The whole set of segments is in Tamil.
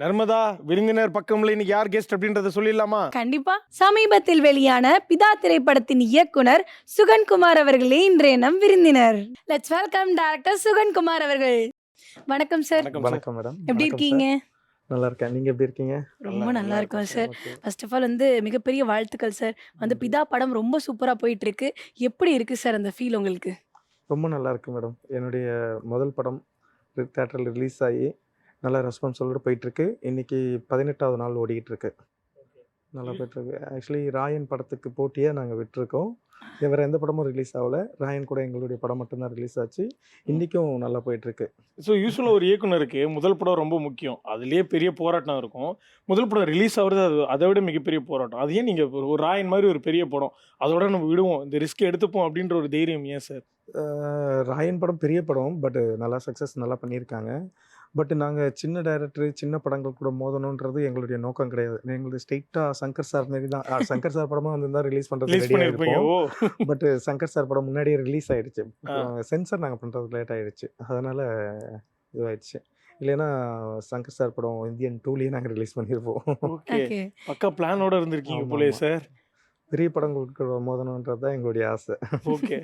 நர்மதா விருந்தினர் பக்கம்ல இன்னைக்கு யார் கெஸ்ட் அப்படின்றத சொல்லிடலாமா? கண்டிப்பா. சமீபத்தில் வெளியான பிதா திரைப்படத்தின் இயக்குனர் சுகன்குமார் அவர்களே இன்றைய நம் விருந்தினர். லெட்ஸ் வெல்கம் டைரக்டர் சுகன்குமார் அவர்கள். வணக்கம் சார் வணக்கம் மேடம் எப்படி இருக்கீங்க? நல்லா இருக்கேன் நீங்க எப்படி இருக்கீங்க? ரொம்ப நல்லா இருக்கோம் சார். ஃபர்ஸ்ட் ஆஃப் ஆல் வந்து மிகப்பெரிய வாழ்த்துக்கள் சார் வந்து பிதா படம் ரொம்ப சூப்பரா போயிட்டு இருக்கு எப்படி இருக்கு சார் அந்த ஃபீல் உங்களுக்கு? ரொம்ப நல்லா இருக்கு மேடம் என்னுடைய முதல் படம் தேட்டரில் ரிலீஸ் ஆகி நல்ல ரெஸ்பான்ஸோட போயிட்டு இருக்கு இன்னைக்கு பதினெட்டாவது நாள் ஓடிக்கிட்டு இருக்கு நல்லா போயிட்டு இருக்கு ஆக்சுவலி ராயன் படத்துக்கு போட்டியே நாங்கள் விட்டுருக்கோம். வேற எந்த படமும் ரிலீஸ் ஆகல. ராயன் கூட எங்களுடைய படம் மட்டும்தான் ரிலீஸ் ஆச்சு. இன்னைக்கும் நல்லா போயிட்டு இருக்கு ஸோ யூஸ்வலாக ஒரு இயக்குனருக்கு முதல் படம் ரொம்ப முக்கியம். அதுலயே பெரிய போராட்டம் இருக்கும். முதல் படம் ரிலீஸ் ஆகுறது அது அதை விட மிகப்பெரிய போராட்டம். அது ஏன் நீங்கள் ஒரு ராயன் மாதிரி ஒரு பெரிய படம் அதோட நம்ம விடுவோம். இந்த ரிஸ்க் எடுத்துப்போம் அப்படின்ற ஒரு தைரியம் ஏன் சார் ராயன் படம் பெரிய படம் பட் நல்லா சக்ஸஸ் நல்லா பண்ணியிருக்காங்க. பட் நாங்கள் சின்ன டைரக்டர் சின்ன படங்கள் கூட மோதணுன்றது எங்களுடைய நோக்கம் கிடையாது. எங்களுடைய ஸ்ட்ரெயிட்டாக சங்கர் சார் மாரி தான். சங்கர் சார் படமாக வந்து தான் ரிலீஸ் பண்ணுறது பட் சங்கர் சார் படம் முன்னாடியே ரிலீஸ் ஆயிடுச்சு. சென்சர் நாங்கள் பண்ணுறது லேட் ஆயிடுச்சு. அதனால இதுவாயிடுச்சு. இல்லைன்னா சங்கர் சார் படம் இந்தியன் டூலேயே நாங்கள் ரிலீஸ் பண்ணியிருப்போம் ஓகே. ஓகே பக்கா பிளானோட இருந்திருக்கீங்க போலே. சார் பெரிய படங்களுக்கு மோதணுன்றது தான் எங்களுடைய ஆசை. ஓகே.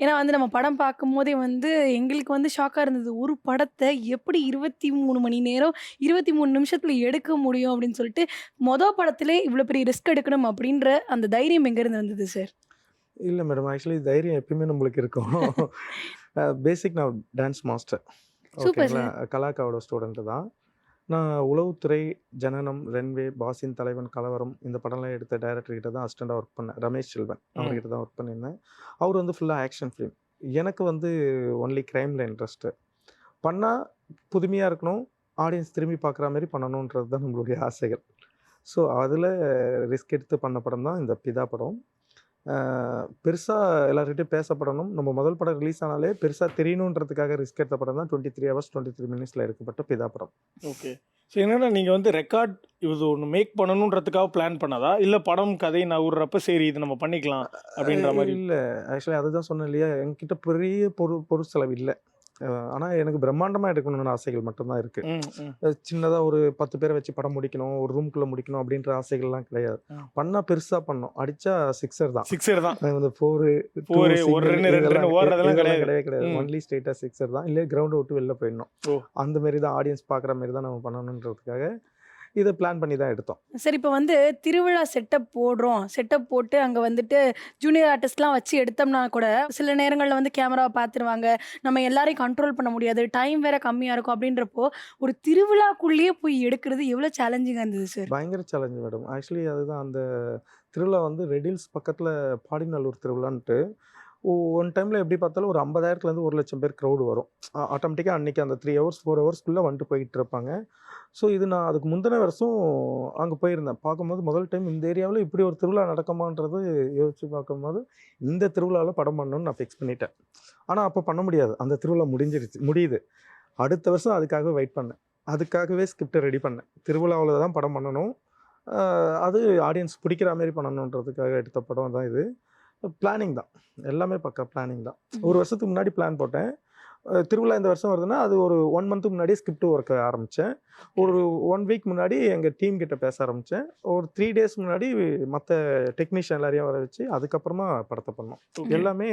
ஏன்னா வந்து நம்ம படம் பார்க்கும் போதே வந்து எங்களுக்கு வந்து ஷாக்காக இருந்தது. ஒரு படத்தை எப்படி இருபத்தி மூணு மணி நேரம் இருபத்தி மூணு நிமிஷத்தில் எடுக்க முடியும் அப்படின்னு சொல்லிட்டு மொதல் படத்திலே இவ்வளோ பெரிய ரிஸ்க் எடுக்கணும் அப்படின்ற அந்த தைரியம் எங்கேருந்து வந்தது சார் இல்லை மேடம் ஆக்சுவலி தைரியம் எப்பயுமே நம்மளுக்கு இருக்கும். பேசிக் நான் டான்ஸ் மாஸ்டர் ஓகேங்களா? கலாக்காவோட ஸ்டூடெண்ட்டு தான். நான் உளவுத்துறை ஜனனம் ரென்வே பாசின் தலைவன் கலவரம் இந்த படம்லாம் எடுத்த டைரக்டர் கிட்ட தான் அசிஸ்டண்டாக ஒர்க் பண்ணேன். ரமேஷ் செல்வன் அவர்கிட்ட தான் ஒர்க் பண்ணியிருந்தேன். அவர் வந்து ஃபுல்லாக ஆக்ஷன் ஃபிலிம் எனக்கு வந்து ஒன்லி க்ரைமில் இன்ட்ரெஸ்ட்டு பண்ணால் புதுமையாக இருக்கணும் ஆடியன்ஸ் திரும்பி பார்க்குற மாதிரி பண்ணணுன்றது தான் நம்மளுடைய ஆசைகள். ஸோ அதில் ரிஸ்க் எடுத்து பண்ண படம் தான் இந்த பிதா படம். பெருசாக எல்லார்கிட்டையும் பேசப்படணும். நம்ம முதல் படம் ரிலீஸ் ஆனாலே பெருசாக தெரியணுன்றதுக்காக ரிஸ்க் எடுத்த படம் தான் twenty three hours twenty three மினிட்ஸில் எடுக்கப்பட்ட பிதா படம். ஓகே ஸோ என்னன்னா நீங்கள் வந்து ரெக்கார்ட் இது ஒன்று மேக் பண்ணணுன்றதுக்காக பிளான் பண்ணதா? இல்லை படம் கதை நவுறப்ப சரி இது நம்ம பண்ணிக்கலாம் அப்படின்ற மாதிரி? இல்லை. ஆக்சுவலி அதுதான் சொன்னேன் இல்லையா? என்கிட்ட பெரிய பொரு பொருள் செலவு இல்லை. ஆனால் எனக்கு பிரம்மாண்டமாக எடுக்கணும்னு ஆசைகள் மட்டும்தான் இருக்குது சின்னதாக ஒரு பத்து பேரை வச்சு படம் முடிக்கணும் ஒரு ரூம்குள்ளே முடிக்கணும் அப்படின்ற ஆசைகள்லாம் கிடையாது. பண்ணால் பெருசாக பண்ணோம். அடித்தா சிக்ஸர் தான். சிக்ஸர் தான். இந்த ஃபோரு ஓடுறதெல்லாம் கிடையாது. ஒன்லி ஸ்ட்ரெயிட்டாக சிக்ஸர் தான். இல்லை கிரவுண்டை விட்டு வெளில போயிடணும். அந்த மாரி தான் ஆடியன்ஸ் பார்க்குற மாதிரி தான் நம்ம பண்ணணுன்றதுக்காக இதை பிளான் பண்ணி தான் எடுத்தோம். சரி இப்போ வந்து திருவிழா செட்டப் போடுறோம். செட்டப் போட்டு அங்கே வந்துட்டு ஜூனியர் ஆர்டிஸ்ட்லாம் வச்சு எடுத்தோம்னா கூட சில நேரங்களில் வந்து கேமராவை பார்த்துருவாங்க நம்ம எல்லாரையும் கண்ட்ரோல் பண்ண முடியாது. டைம் வேற கம்மியாக இருக்கும் அப்படின்றப்போ ஒரு திருவிழாக்குள்ளேயே போய் எடுக்கிறது எவ்வளோ சேலஞ்சிங்காக இருந்தது சார் பயங்கர சேலஞ்சு மேடம் ஆக்சுவலி அதுதான் அந்த திருவிழா வந்து ரெடில்ஸ் பக்கத்தில் பாடிநல்லூர் திருவிழான்ட்டு ஒன் டைமில் எப்படி பார்த்தாலும் ஒரு ஐம்பதாயிரத்துலேருந்து ஒரு லட்சம் பேர் க்ரௌடு வரும். ஆட்டோமேட்டிக்காக அன்றைக்கி அந்த த்ரீ ஹவர்ஸ் ஃபோர் ஹவர்ஸ்க்குள்ளே வந்துட்டு போயிட்டு இருப்பாங்க. ஸோ இது நான் அதுக்கு முந்தின வருஷம் அங்கே போயிருந்தேன். பார்க்கும்போது முதல் டைம் இந்த ஏரியாவில் இப்படி ஒரு திருவிழா நடக்குமான்றது யோசித்து பார்க்கும்போது இந்த திருவிழாவில் படம் பண்ணணும்னு நான் ஃபிக்ஸ் பண்ணிட்டேன். ஆனால் அப்போ பண்ண முடியாது. அந்த திருவிழா முடிஞ்சிருச்சு முடியுது. அடுத்த வருஷம் அதுக்காக வெயிட் பண்ணேன். அதுக்காகவே ஸ்கிரிப்டை ரெடி பண்ணேன். திருவிழாவில் தான் படம் பண்ணணும். அது ஆடியன்ஸ் பிடிக்கிற மாதிரி பண்ணணுன்றதுக்காக எடுத்த படம் தான் இது. பிளானிங் தான். எல்லாமே பக்கா பிளானிங் தான். ஒரு வருஷத்துக்கு முன்னாடி பிளான் போட்டேன். திருவிழா இந்த வருஷம் வருதுன்னா அது ஒரு ஒன் மந்த்துக்கு முன்னாடியே ஸ்கிரிப்ட் ஒர்க் ஆரம்பித்தேன் ஒரு ஒன் வீக் முன்னாடி எங்கள் டீம் கிட்ட பேச ஆரம்பித்தேன் ஒரு த்ரீ டேஸ் முன்னாடி மற்ற டெக்னீஷியன் எல்லாரையும் வர வச்சு அதுக்கப்புறமா படத்தை பண்ணோம். Okay. எல்லாமே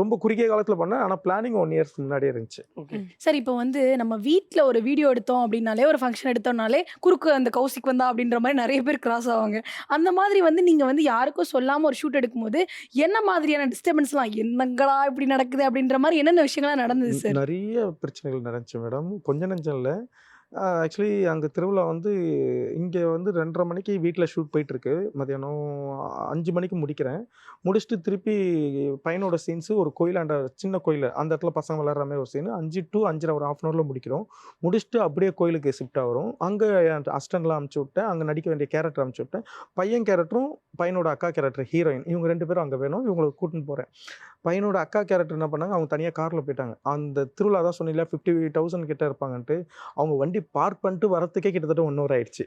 ரொம்ப குறுகிய காலத்தில் பண்ணேன். ஆனால் பிளானிங் ஒன் இயர்ஸ் முன்னாடியே இருந்துச்சு. ஓகே சார் இப்போ வந்து நம்ம வீட்டில் ஒரு வீடியோ எடுத்தோம் அப்படின்னாலே ஒரு ஃபங்க்ஷன் எடுத்தோம்னாலே குறுக்கு அந்த கௌசிக் வந்தா அப்படின்ற மாதிரி நிறைய பேர் கிராஸ் ஆவாங்க. அந்த மாதிரி வந்து நீங்கள் வந்து யாருக்கும் சொல்லாமல் ஒரு ஷூட் எடுக்கும்போது என்ன மாதிரியான டிஸ்டர்பன்ஸ்லாம் என்னங்களா இப்படி நடக்குது அப்படின்ற மாதிரி என்னென்ன விஷயங்கள்லாம் நடந்தது சார் நிறைய பிரச்சனைகள் நடந்துச்சு மேடம் கொஞ்சம் நெஞ்சம் இல்லை. ஆக்சுவலி அங்கே திருவிழா வந்து இங்கே வந்து ரெண்டரை மணிக்கு வீட்டில் ஷூட் போயிட்டுருக்கு. மதியானம் அஞ்சு மணிக்கு முடிக்கிறேன். முடிச்சுட்டு திருப்பி பையனோட சீன்ஸு ஒரு கோயிலாண்ட சின்ன கோயில். அந்த இடத்துல பசங்க விளாட்ற மாதிரி ஒரு சீன் அஞ்சு டு அஞ்சரை ஒரு ஆஃப் அன் ஹவரில் முடிக்கிறோம். முடிச்சுட்டு அப்படியே கோயிலுக்கு ஷிஃப்ட் ஆகிறோம். அங்கே அஸ்டன்லாம் அமுச்சு விட்டேன். அங்கே நடிக்க வேண்டிய கேரக்டர் அமுச்சு விட்டேன். பையன் கேரக்டரும் பையனோட அக்கா கேரக்டர் ஹீரோயின் இவங்க ரெண்டு பேரும் அங்கே வேணும். இவங்களை கூட்டின்னு போகிறேன் பையனோட அக்கா கேரக்டர் என்ன பண்ணாங்க? அவங்க தனியாக காரில் போயிட்டாங்க. அந்த திருவிழா தான் சொன்னீங்களா ஃபிஃப்டி தௌசண்ட் கிட்ட இருப்பாங்கன்ட்டு. அவங்க வண்டி பார்க் பண்ணிட்டு வரத்துக்கே கிட்டத்தட்ட ஒன் ஹவர் ஆயிடுச்சு.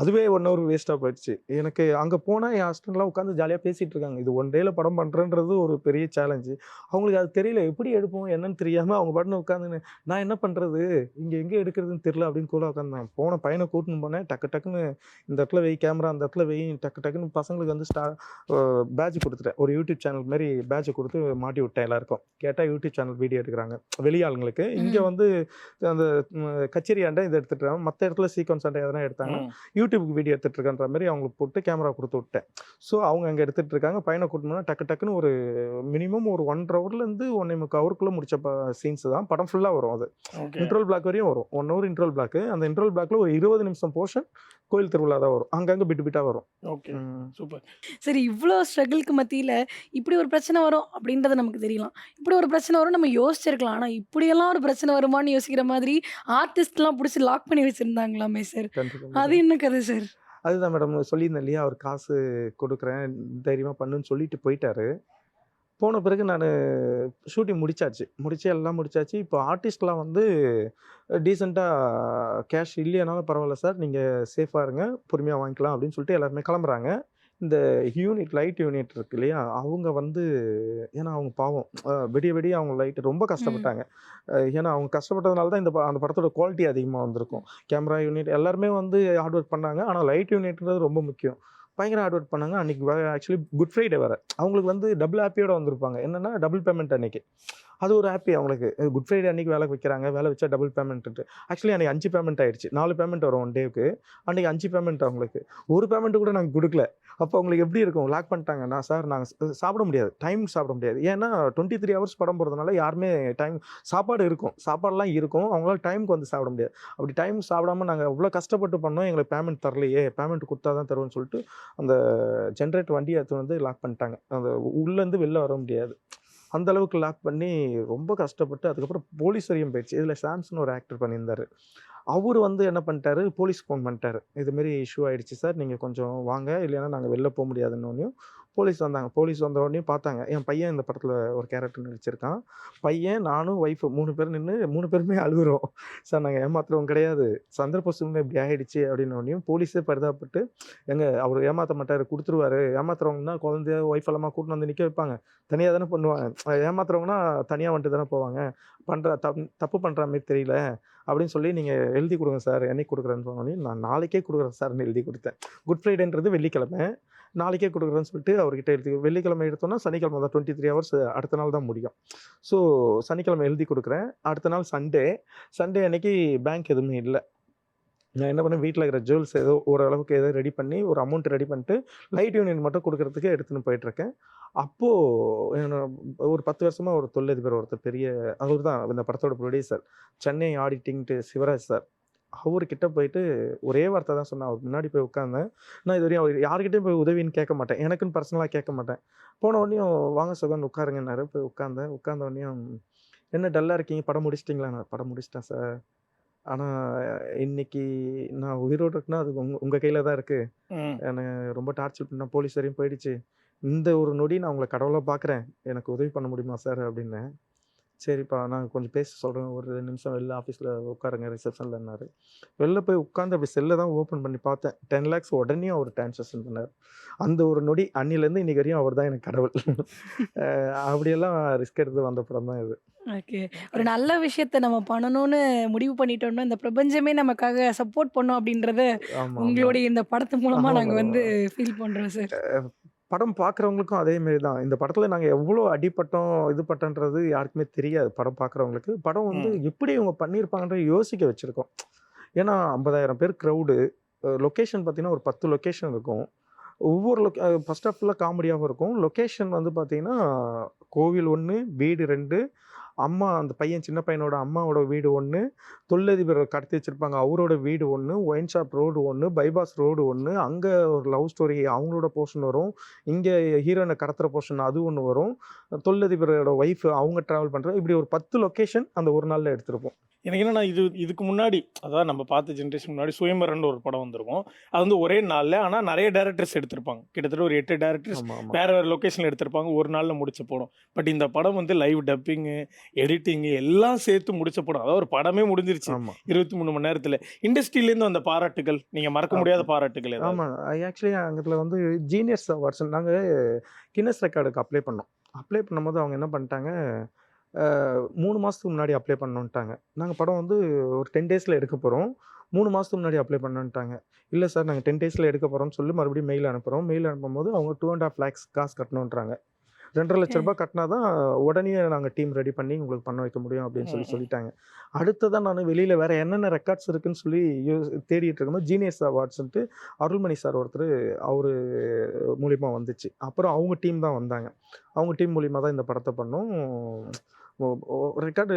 அதுவே ஒன் ஹவர் வேஸ்ட்டாக போயிடுச்சு. எனக்கு அங்கே போனால் என் ஹஸ்பண்ட்லாம் உட்காந்து ஜாலியாக பேசிகிட்டு இருக்காங்க. இது ஒன் டேல படம் பண்ணுறன்றது ஒரு பெரிய சேலஞ்சு அவங்களுக்கு அது தெரியல. எப்படி எடுப்போம் என்னன்னு தெரியாமல் அவங்க பாட்டுன்னு உட்காந்து நான் என்ன பண்ணுறது இங்கே எங்கே எடுக்கிறதுன்னு தெரியல அப்படின்னு கூட உட்காந்தேன் போன பையனை கூட்டின்னு போனேன். டக்கு டக்குன்னு இந்த இடத்துல வெய் கேமரா அந்த இடத்துல வெய் டக்கு டக்குன்னு பசங்களுக்கு வந்து ஸ்டா பேட்ச் கொடுத்துட்டேன். ஒரு யூடியூப் சேனல் மாதிரி பேட்ச் கொடுத்து மாட்டி விட்டேன் எல்லாருக்கும். கேட்டால் யூடியூப் சேனல் வீடியோ எடுக்கிறாங்க. வெளியாளுங்களுக்கு இங்கே. வந்து அந்த ம், இதை எடுத்துட்டு மற்ற இடத்துல சீக்வன்ஸ் ஆண்டை எதனா எடுத்தாங்க ம். யூடியூப்க்கு வீடியோ எடுத்துட்டு இருக்கன்ற மாதிரி அவங்களுக்கு போட்டு கேமரா கொடுத்து விட்டேன். ஸோ அவங்க அங்கே எடுத்துட்டு இருக்காங்க. பையனை கூட்டணும்னா டக்கு டக்குன்னு ஒரு மினிமம் ஒரு ஒன்றரை ஹவர்லேருந்து ஒன்றே முக்கால் ஹவருக்குள்ளே முடிச்ச சீன்ஸ் தான். படம் ஃபுல்லாக வரும் அது. இன்ட்ரோல் பிளாக் வரையும் வரும். ஒன் ஹவர் இன்ட்ரோல் பிளாக் அந்த இன்ட்ரோல் பிளாக்ல ஒரு இருபது நிமிஷம் போர்ஷன் கோயில் திருவிழா தான் வரும். அங்கங்கே பிட்டு பிட்டாக வரும். ஓகே. சூப்பர். சரி இவ்வளோ ஸ்ட்ரகிள்க்கு மத்தியில் இப்படி ஒரு பிரச்சனை வரும் அப்படின்றது நமக்கு தெரியலாம். இப்படி ஒரு பிரச்சனை வரும் நம்ம யோசிச்சிருக்கலாம். ஆனால் இப்படியெல்லாம் ஒரு பிரச்சனை வருமான்னு யோசிக்கிற மாதிரி ஆர்டிஸ்ட்லாம் பிடிச்சி லாக் பண்ணி வச்சுருந்தாங்களாமே சார் அது என்ன கதை சார் அதுதான் மேடம் சொல்லியிருந்தேன் இல்லையா? அவர் காசு கொடுக்குறேன் தைரியமாக பண்ணுன்னு சொல்லிட்டு போயிட்டாரு. போன பிறகு நான் ஷூட்டிங் முடிச்சாச்சு. முடிச்சு எல்லாம் முடிச்சாச்சு. இப்போ ஆர்டிஸ்ட்லாம் வந்து டீசெண்டாக கேஷ் இல்லையானாலும் பரவாயில்ல சார் நீங்கள் சேஃபாக இருங்க பொறுமையாக வாங்கிக்கலாம் அப்படின்னு சொல்லிட்டு எல்லாருமே கிளம்புறாங்க. இந்த யூனிட் லைட் யூனிட் இருக்கு இல்லையா? அவங்க வந்து ஏன்னா அவங்க பாவம். விடிய விடிய அவங்க லைட் ரொம்ப கஷ்டப்பட்டாங்க. ஏன்னா அவங்க கஷ்டப்பட்டதுனால தான் இந்த ப- அந்த படத்தோட குவாலிட்டி அதிகமாக வந்திருக்கும். கேமரா யூனிட் எல்லாருமே வந்து ஹார்ட் ஒர்க் பண்ணாங்க. ஆனால் லைட் யூனிட்ன்றது ரொம்ப முக்கியம். பயங்கர ஹார்ட் ஒர்க் பண்ணாங்க. அன்றைக்கி ஆக்சுவலி குட் ஃப்ரைடே வேறு. அவங்களுக்கு வந்து டபுள் ஹாப்பியோட வந்திருப்பாங்க. என்னென்னா டபுள் பேமெண்ட் அன்னைக்கு. அது ஒரு ஹாப்பி அவங்களுக்கு. குட் ஃப்ரைடே அன்றைக்கி வேலை வைக்கிறாங்க. வேலை வச்சா டபுள் பேமெண்ட்டு ஆக்சுவலி அன்றைக்கி அஞ்சு பேமெண்ட் ஆயிடுச்சு. நாலு பேமெண்ட் வரும் ஒன் டேவுக்கு அன்றைக்கி அஞ்சு பேமெண்ட் அவங்களுக்கு. ஒரு பேமெண்ட் கூட நாங்கள் கொடுக்கல. அப்போ அவங்களுக்கு எப்படி இருக்கும்? லாக் பண்ணிட்டாங்கன்னா சார் நாங்கள் சாப்பிட முடியாது. டைம் சாப்பிட முடியாது. ஏன்னா டுவெண்ட்டி த்ரீ ஹவர்ஸ் படம் போகிறதுனால யாருமே டைம் சாப்பாடு இருக்கும். சாப்பாடெல்லாம் இருக்கும். அவங்களால டைமுக்கு வந்து சாப்பிட முடியாது. அப்படி டைம் சாப்பிடாம நாங்கள் இவ்வளோ கஷ்டப்பட்டு பண்ணோம். எங்களுக்கு பேமெண்ட் தரலையே. பேமெண்ட் கொடுத்தா தான் தருவோம்னு சொல்லிட்டு அந்த ஜென்ரேட் வண்டியை எடுத்து வந்து லாக் பண்ணிட்டாங்க. அந்த உள்ளேருந்து வெளில வர முடியாது. அந்த அளவுக்கு லாக் பண்ணி ரொம்ப கஷ்டப்பட்டு அதுக்கப்புறம் போலீஸ் வரையும் போயிடுச்சு. இதில் சாம்சன் ஒரு ஆக்டர் பண்ணியிருந்தார். அவர் வந்து என்ன பண்ணிட்டாரு? போலீஸ் ஃபோன் பண்ணிட்டாரு. இதுமாரி இஷ்யூ ஆகிடுச்சு சார் நீங்கள் கொஞ்சம் வாங்க. இல்லைன்னா நாங்கள் வெளில போக முடியாதுன்னொன்னையும் போலீஸ் வந்தாங்க. போலீஸ் வந்த உடனே பார்த்தாங்க என் பையன் இந்த படத்தில் ஒரு கேரக்டர் நடிச்சிருக்கான். பையன் நானும் ஒய்ஃபு மூணு பேர் நின்று மூணு பேருமே அழுகுறோம். சார் நாங்கள் ஏமாத்துறவங்க கிடையாது. சந்தர்ப்ப சூழ்நிலை இப்படி ஆயிடுச்சு அப்படின்னோடனையும் போலீஸே பரிதாபப்பட்டு எங்கள் அவர் ஏமாற்ற மாட்டார் கொடுத்துருவாரு. ஏமாத்துறவங்கன்னா குழந்தைய ஒய்ஃப் எல்லாமா கூட்டின்னு வந்து நிற்க வைப்பாங்க. தனியாக தானே பண்ணுவாங்க. ஏமாத்துறவங்கன்னா தனியாக வந்துட்டு தானே போவாங்க. பண்ணுற தப் தப்பு பண்ணுற மாதிரி தெரியல. அப்படின்னு சொல்லி நீங்கள் எழுதி கொடுங்க சார். என்னைக்கு கொடுக்குறேன்னு சொன்னோடனே நான் நாளைக்கே கொடுக்குறேன் சார்னு எழுதி கொடுத்தேன். குட் ஃப்ரைடேன்றது வெள்ளிக்கிழமை. நாளைக்கே கொடுக்குறேன்னு சொல்லிட்டு அவர்கிட்ட எழுதி வெள்ளிக்கிழமை எடுத்தோன்னா சனிக்கிழமை தான் டுவெண்ட்டி த்ரீ ஹவர்ஸ் அடுத்த நாள் தான் முடியும். ஸோ சனிக்கிழமை எழுதி கொடுக்குறேன். அடுத்த நாள் சண்டே சண்டே அன்னைக்கு பேங்க் எதுவுமே இல்லை. நான் என்ன பண்ணேன்? வீட்டில் இருக்கிற ஜுவல்ஸ் ஏதோ ஓரளவுக்கு ஏதோ ரெடி பண்ணி ஒரு அமௌண்ட் ரெடி பண்ணிட்டு லைட் யூனியன் மட்டும் கொடுக்கறதுக்கு எடுத்துன்னு போயிட்டுருக்கேன் அப்போது ஒரு பத்து வருஷமாக ஒரு தொழிலதிபர் ஒருத்தர் பெரிய அவர் தான் இந்த படத்தோட ப்ரொடியூசர் சென்னை ஆடிட்டிங்ட்டு சிவராஜ் சார் அவர்கிட்ட போயிட்டு ஒரே வார்த்தை தான் சொன்னேன். அவர் முன்னாடி போய் உட்காந்தேன் நான் இது வரையும் அவர் யார்கிட்டயும் போய் உதவின்னு கேட்க மாட்டேன். எனக்குன்னு பர்சனலாக கேட்க மாட்டேன். போன உடனேயும் வாங்க சுகன் உட்காருங்கன்னாரு. போய் உட்காந்தேன் உட்கார்ந்த உடனேயும் என்ன டல்லாக இருக்கீங்க? படம் முடிச்சிட்டிங்களா? நான் படம் முடிச்சிட்டேன் சார் ஆனால் இன்னைக்கு நான் உயிரோடு இருக்குன்னா அது உங்க உங்கள் கையில் தான் இருக்குது. என்னை ரொம்ப டார்ச்சர் பண்ண போலீஸ் வரையும் போயிடுச்சு. இந்த ஒரு நொடி நான் உங்களை கடவுளாக பார்க்குறேன் எனக்கு உதவி பண்ண முடியுமா சார் அப்படின்னேன் சரிப்பா நான் கொஞ்சம் பேச சொல்கிறேன் ஒரு ரெண்டு நிமிஷம் வெளில ஆஃபீஸில் உட்காருங்க ரிசப்ஷன்லன்னாரு வெளில போய் உட்காந்து அப்படி செல்லை தான் ஓப்பன் பண்ணி பார்த்தேன். டென் லேக்ஸ் உடனே அவர் டிரான்சாக்ஷன் பண்ணார். அந்த ஒரு நொடி அன்னிலேருந்து இன்னைக்கு வரையும் அவர் தான் எனக்கு கடவுள். அப்படியெல்லாம் ரிஸ்க் எடுத்து வந்த படம் தான் இது. ஓகே. ஒரு நல்ல விஷயத்த நம்ம பண்ணணும்னு முடிவு பண்ணிட்டோம்னா இந்த பிரபஞ்சமே நமக்காக சப்போர்ட் பண்ணோம் அப்படின்றத உங்களுடைய இந்த படத்து மூலமா ஆமா, நாங்க ஆமா. வந்து ஃபீல் பண்றோம் சார் படம் பார்க்குறவங்களுக்கும் அதே மாரி தான். இந்த படத்தில் நாங்கள் எவ்வளோ அடிப்பட்டோம் இது பட்டோன்றது யாருக்குமே தெரியாது படம் பார்க்குறவங்களுக்கு படம் வந்து. எப்படி இவங்க பண்ணியிருப்பாங்கன்ற யோசிக்க வச்சுருக்கோம். ஏன்னா ஐம்பதாயிரம் பேர் க்ரௌடு லொக்கேஷன் பார்த்தீங்கன்னா ஒரு பத்து லொக்கேஷன் இருக்கும். ஒவ்வொரு லொக்கே ஃபஸ்ட் ஆஃப் ஃபுல்லாக காமெடியாகவும் இருக்கும். லொக்கேஷன் வந்து பார்த்தீங்கன்னா கோவில் ஒன்று வீடு ரெண்டு அம்மா அந்த பையன் சின்ன பையனோட அம்மாவோட வீடு ஒன்று தொழிலதிபர் கடத்தி வச்சுருப்பாங்க. அவரோட வீடு ஒன்று ஒயின் ஷாப் ரோடு ஒன்று பைபாஸ் ரோடு ஒன்று அங்கே ஒரு லவ் ஸ்டோரி அவங்களோட போர்ஷன் வரும். இங்கே ஹீரோயினை கடத்துகிற போர்ஷன் அது ஒன்று வரும். தொழிலதிபரோட ஒய்ஃப் அவங்க ட்ராவல் பண்ணுற இப்படி ஒரு பத்து லொக்கேஷன் அந்த ஒரு நாளில் எடுத்திருப்போம். எனக்கு என்னன்னா இது இதுக்கு முன்னாடி அதாவது நம்ம பார்த்த ஜென்ரேஷன் முன்னாடி சுயம்பரன் ஒரு படம் வந்திருக்கும். அது வந்து ஒரே நாளில் ஆனால் நிறைய டேரக்டர்ஸ் எடுத்திருப்பாங்க. கிட்டத்தட்ட ஒரு எட்டு டேரக்டர்ஸ் வேற வேறு லொக்கேஷனில் எடுத்திருப்பாங்க. ஒரு நாளில் முடிச்ச படம். பட் இந்த படம் வந்து லைவ் டப்பிங்கு எடிட்டிங்கு எல்லாம் சேர்த்து முடிச்ச படம். அதாவது ஒரு படமே முடிஞ்சிருச்சு இருபத்தி மூணு மணி நேரத்தில். இண்டஸ்ட்ரியிலேருந்து வந்த பாராட்டுகள் நீங்கள் மறக்க முடியாத பாராட்டுகள்? ஆமாம் ஆக்சுவலி அங்கத்தில் வந்து ஜீனியர்ஸ் அவார்ட்ஸ் நாங்கள் கின்னஸ் ரெக்கார்டுக்கு அப்ளை பண்ணோம். அப்ளை பண்ணும்போது அவங்க என்ன பண்ணிட்டாங்க மூணு மாதத்துக்கு முன்னாடி அப்ளை பண்ணோன்ட்டாங்க. நாங்கள் படம் வந்து ஒரு டென் டேஸில் எடுக்க போகிறோம் மூணு மாதத்துக்கு முன்னாடி அப்ளை பண்ணோன்ட்டாங்க. இல்லை சார் நாங்கள் டென் டேஸில் எடுக்க போகிறோம்னு சொல்லி மறுபடியும் மெயில் அனுப்புகிறோம் மெயில் அனுப்பும்போது அவங்க டூ அண்ட் ஆஃப் லேக்ஸ் காசு கட்டணுன்றாங்க. ரெண்டரை லட்ச ரூபாய் கட்டினா தான் உடனே நாங்கள் டீம் ரெடி பண்ணி உங்களுக்கு பண்ண வைக்க முடியும் அப்படின்னு சொல்லி. சொல்லிட்டாங்க. அடுத்ததான் நான் வெளியில் வேறு என்னென்ன ரெக்கார்ட்ஸ் இருக்குன்னு சொல்லி யோ தேடிட்டு இருக்கும்போது ஜீனியர்ஸ் அவார்ட்ஸ்ன்ட்டு அருள்மணி சார் ஒருத்தர் அவர் மூலிமா வந்துச்சு. அப்புறம் அவங்க டீம் தான் வந்தாங்க. அவங்க டீம் மூலிமா தான் இந்த படத்தை பண்ணோம். ரெக்கார்டு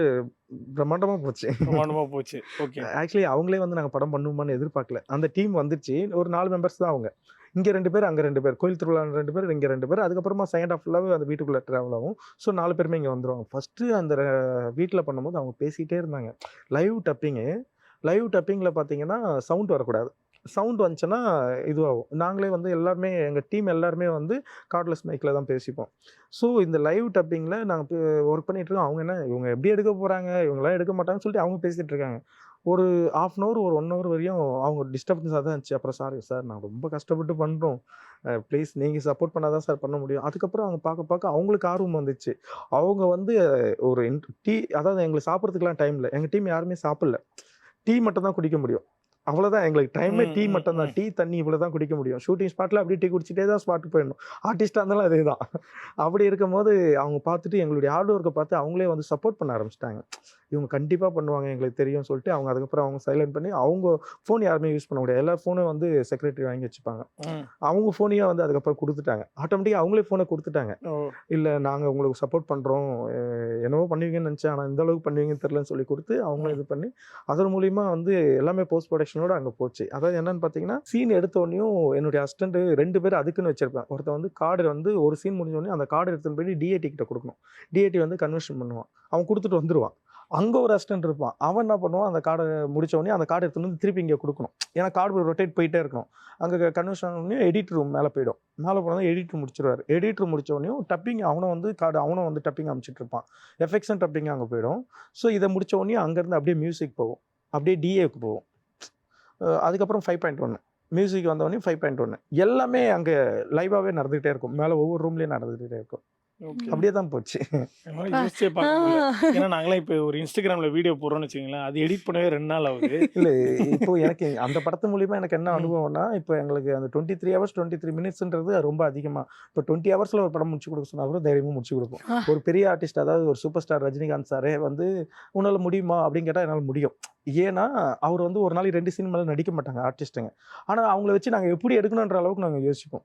பிரம்மாண்டமாக போச்சு. பிரமாண்டமா போச்சு. ஓகே. ஆக்சுவலி அவங்களே வந்து நாங்கள் படம் பண்ணுவோமான்னு எதிர்பார்க்கல. அந்த டீம் வந்துச்சு ஒரு நாலு மெம்பர்ஸ் தான் அவங்க. இங்கே ரெண்டு பேர் அங்கே ரெண்டு பேர். கோயில் திருவிழா ரெண்டு பேர் இங்கே ரெண்டு பேர். அதுக்கப்புறமா செகண்ட் ஆஃப் ஃபுல்லாகவே அந்த வீட்டுக்குள்ளே ட்ராவல் ஆகும். ஸோ நாலு பேருமே இங்கே வந்துருவாங்க. ஃபஸ்ட்டு அந்த வீட்டில் பண்ணும்போது அவங்க பேசிகிட்டே இருந்தாங்க. லைவ் டப்பிங்கு லைவ் டப்பிங்கில் பார்த்தீங்கன்னா சவுண்ட் வரக்கூடாது. சவுண்ட் வந்துச்சுன்னா இதுவாகும். நாங்களே வந்து எல்லாருமே எங்கள் டீம் எல்லாருமே வந்து கார்ட்லெஸ் மைக்கில் தான் பேசிப்போம். ஸோ இந்த லைவ் டப்பிங்கில் நாங்கள் ஒர்க் பண்ணிகிட்டு இருக்கோம். அவங்க என்ன இவங்க எப்படி எடுக்க போகிறாங்க இவங்களாம் எடுக்க மாட்டாங்கன்னு சொல்லிட்டு அவங்க பேசிகிட்டு இருக்காங்க. ஒரு ஆஃப் அன் ஹவர் ஒரு ஒன் ஹவர் வரையும் அவங்க டிஸ்டர்பன்ஸாக தான் இருந்துச்சு. அப்புறம் சாரி சார் நான் ரொம்ப கஷ்டப்பட்டு பண்ணுறோம் ப்ளீஸ் நீங்கள் சப்போர்ட் பண்ணால் தான் சார் பண்ண முடியும். அதுக்கப்புறம் அவங்க பார்க்க பார்க்க அவங்களுக்கு ஆர்வம் வந்துச்சு. அவங்க வந்து ஒரு டீ அதாவது எங்களுக்கு சாப்பிட்றதுக்குலாம் டைம் இல்லை. எங்கள் டீம் யாருமே சாப்பிடல. டீ மட்டும் தான் குடிக்க முடியும். அவ்வளோதான் எங்களுக்கு டைமே டீ மட்டும் தான். டீ தண்ணி இவ்வளோ தான் குடிக்க முடியும். ஷூட்டிங் ஸ்பாட்டில் அப்படியே டீ குடிச்சிட்டே தான் ஸ்பாட்டுக்கு போயிடணும். ஆர்டிஸ்டாக இருந்தாலும் அதே தான் அப்படி இருக்கும்போது அவங்க பார்த்துட்டு எங்களுடைய ஹார்ட் ஒர்க்கை பார்த்து அவங்களே வந்து சப்போர்ட் பண்ண ஆரம்பிச்சிட்டாங்க. இவங்க கண்டிப்பாக பண்ணுவாங்க எங்களுக்கு தெரியும் சொல்லிட்டு அவங்க அதுக்கப்புறம் அவங்க சைலண்ட் பண்ணி அவங்க ஃபோன் யாருமே யூஸ் பண்ண முடியாது. எல்லா ஃபோனும் வந்து செக்ரட்டரி வாங்கி வச்சுப்பாங்க. அவங்க ஃபோனையும் வந்து அதுக்கப்புறம் கொடுத்துட்டாங்க. ஆட்டோமேட்டிக்காக அவங்களே ஃபோனை கொடுத்துட்டாங்க. இல்லை நாங்கள் உங்களுக்கு சப்போர்ட் பண்ணுறோம் பண்ணுவீங்கன்னு நினச்சேன். ஆனால் இந்த அளவுக்கு பண்ணுவீங்கன்னு தெரிலன்னு சொல்லி கொடுத்து அவங்க இது பண்ணி அதன் மூலிமா வந்து எல்லாமே போஸ்ட் ப்ரொடக்ஷனோட அங்கே போச்சு. அதாவது என்னன்னு பார்த்தீங்கன்னா சீன் எடுத்தோடனையும் என்னுடைய அசிஸ்டன்ட் ரெண்டு பேர் அதுக்குன்னு வச்சிருப்பேன். ஒருத்தன் வந்து கார்டு வந்து ஒரு சீன் முடிஞ்சோடனே அந்த கார்டு எடுத்துன்னு போய் டிஏடி கிட்ட கொடுக்கணும். டிஏடி வந்து கன்வர்ஷன் பண்ணுவான். அவன் கொடுத்துட்டு வந்துடுவான் அங்கே ஒரு அசிஸ்டன்ட் இருப்பான். அவன் என்ன பண்ணுவான்? அந்த கார்டை முடித்தவொடனே அந்த கார்டு எடுத்துன்னு வந்து திருப்பி இங்கே கொடுக்கணும். ஏன்னா கார்டு ரொட்டேட் போயிட்டே இருக்கும் அங்கே கன்வென்ஷன் எடிட் ரூம் மேலே போயிடும். மேலே போனால் எடிட்ரு முடிச்சிருவார். எடிட்ரு முடிச்ச டப்பிங் அவனை வந்து கார்டு அவனும் வந்து டப்பிங் அமைச்சிட்டு இருப்பான். எஃபெக்ஷன் டப்பிங் அங்கே போயிடும். ஸோ இதை முடித்தவொடனே அங்கேருந்து அப்படியே மியூசிக் போகும். அப்படியே டிஏக்கு போகும். அதுக்கப்புறம் ஃபைவ் பாயிண்ட் ஒன்று மியூசிக் வந்தவொடனே ஃபைவ் பாயிண்ட் ஒன்று எல்லாமே அங்கே லைவாகவே நடந்துகிட்டே இருக்கும். மேலே ஒவ்வொரு ரூம்லேயும் நடந்துகிட்டே இருக்கும். அப்படியே தான் போச்சு. யோசிச்சே பார்க்க ஏன்னா நாங்களாம் இப்போ ஒரு இன்ஸ்டாகிராமில் வீடியோ போடுறோம்னு வச்சுங்களேன் அது எடிட் பண்ணவே ரெண்டு நாள் ஆகுது. இல்லை இப்போ எனக்கு அந்த படத்து மூலியமா எனக்கு என்ன. அனுபவம்னா இப்போ எங்களுக்கு அந்த twenty three hours twenty three மினிட்ஸ்ன்றது ரொம்ப அதிகமாக இப்போ டுவெண்ட்டி ஹவர்ஸில் ஒரு படம் முடிச்சு கொடுக்க சொன்னா கூட தைரியமாக முடிச்சு கொடுப்போம். ஒரு பெரிய ஆர்டிஸ்ட் அதாவது ஒரு சூப்பர் ஸ்டார் ரஜினிகாந்த் சாரே வந்து உன்னால் முடியுமா? அப்படின்னு கேட்டால் என்னால் முடியும். ஏன்னா அவர் வந்து ஒரு நாளைக்கு ரெண்டு சீன் மேலே நடிக்க மாட்டாங்க ஆர்டிஸ்ட்டுங்க ஆனால் அவங்கள வச்சு நாங்கள் எப்படி எடுக்கணுன்ற அளவுக்கு நாங்கள் யோசிப்போம்.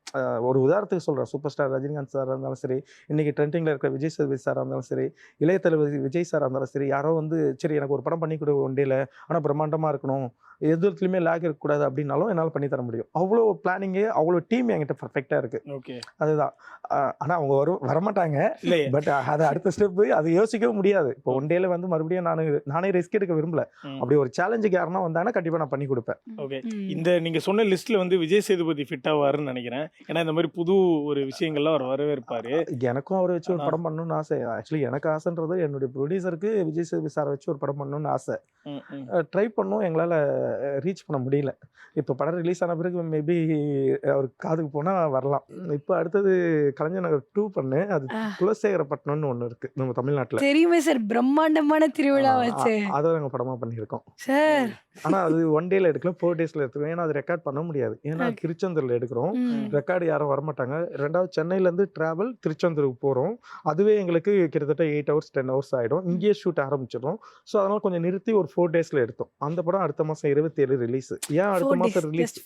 ஒரு உதாரணத்துக்கு சொல்கிறேன் சூப்பர் ஸ்டார் ரஜினிகாந்த் சார் இருந்தாலும் சரி இன்னைக்கு ட்ரெண்டிங்கில் இருக்கிற விஜய் சேதுபதி சாராக இருந்தாலும் சரி இளைய தளபதி விஜய் சாராக இருந்தாலும் சரி யாரோ வந்து சரி எனக்கு ஒரு படம் பண்ணி கொடு ஒன் டேல ஆனால் பிரம்மாண்டமாக இருக்கணும் எதுலையுமே லேக் இருக்கக்கூடாது அப்படின்னாலும் என்னால் பண்ணி தர முடியும். அவ்வளோ பிளானிங்கு அவ்வளோ டீம் என்கிட்ட பர்ஃபெக்டாக இருக்குது ஓகே அதுதான். ஆனால் அவங்க வரும் வரமாட்டாங்க. இல்லையே. பட் அது அடுத்த ஸ்டெப்பு அது யோசிக்கவும் முடியாது. இப்போ ஒன் டேல வந்து மறுபடியும் நான் நானே ரிஸ்க் எடுக்க விரும்பல. அப்படி ஒரு சேலஞ்சுக்கு யாருன்னா வந்தாங்கன்னா கண்டிப்பாக நான் பண்ணி கொடுப்பேன். ஓகே. இந்த நீங்க சொன்ன லிஸ்ட்ல வந்து விஜய் சேதுபதி ஃபிட் ஆவாருன்னு நினைக்கிறேன். ஏன்னா இந்த மாதிரி புது ஒரு விஷயங்கள்லாம் அவர் வரவேற்பாரு. எனக்கும் அவரை வச்சு ஒரு படம் பண்ணணும்னு ஆசை. ஆக்சுவலி எனக்கு ஆசைன்றது என்னுடைய ப்ரொடியூசருக்கு விஜய் சேதுபதி சாரை வச்சு ஒரு படம் பண்ணணும்னு ஆசை. ட்ரை பண்ணோம். எங்களால் ரீச் பண்ண முடியல. இப்போ படம் ரிலீஸ் ஆன பிறகு மேபி அவர் காதுக்கு போனால் வரலாம். இப்போ அடுத்தது கலைஞர் நகர் டூ பண்ணு. அது. குலசேகரப்பட்டினம்னு ஒன்று இருக்கு. நம்ம தமிழ்நாட்டில். தெரியுமே சார். பிரம்மாண்டமான திருவிழா வச்சு. அதை நாங்கள் படமாக பண்ணியிருக்கோம். சார். ஆனால் அது ஒன் டேல எடுக்கல ஃபோர் டேஸில் எடுத்துருக்கோம் ஏன்னா அது ரெக்கார்ட் பண்ண முடியாது. ஏன்னா. திருச்செந்தூரில் எடுக்கிறோம். ரெக்கார்டு யாரும் வரமாட்டாங்க. ரெண்டாவது சென்னையிலேருந்து ட்ராவல் திருச்செந்தூருக்கு போகிறோம் அதுவே எங்களுக்கு கிட்டத்தட்ட எயிட் ஹவர்ஸ் டென் ஹவர்ஸ் ஆகிடும் இங்கேயே ஷூட் ஆரம்பிச்சிடும் ஸோ அதனால் கொஞ்சம் நிறுத்தி ஒரு ஃபோர் டேஸில் எடுத்தோம். அந்த படம் அடுத்த மாதம் இருபத்தேழு ரிலீஸ் ஏன் அடுத்த மாதம் ரிலீஸ்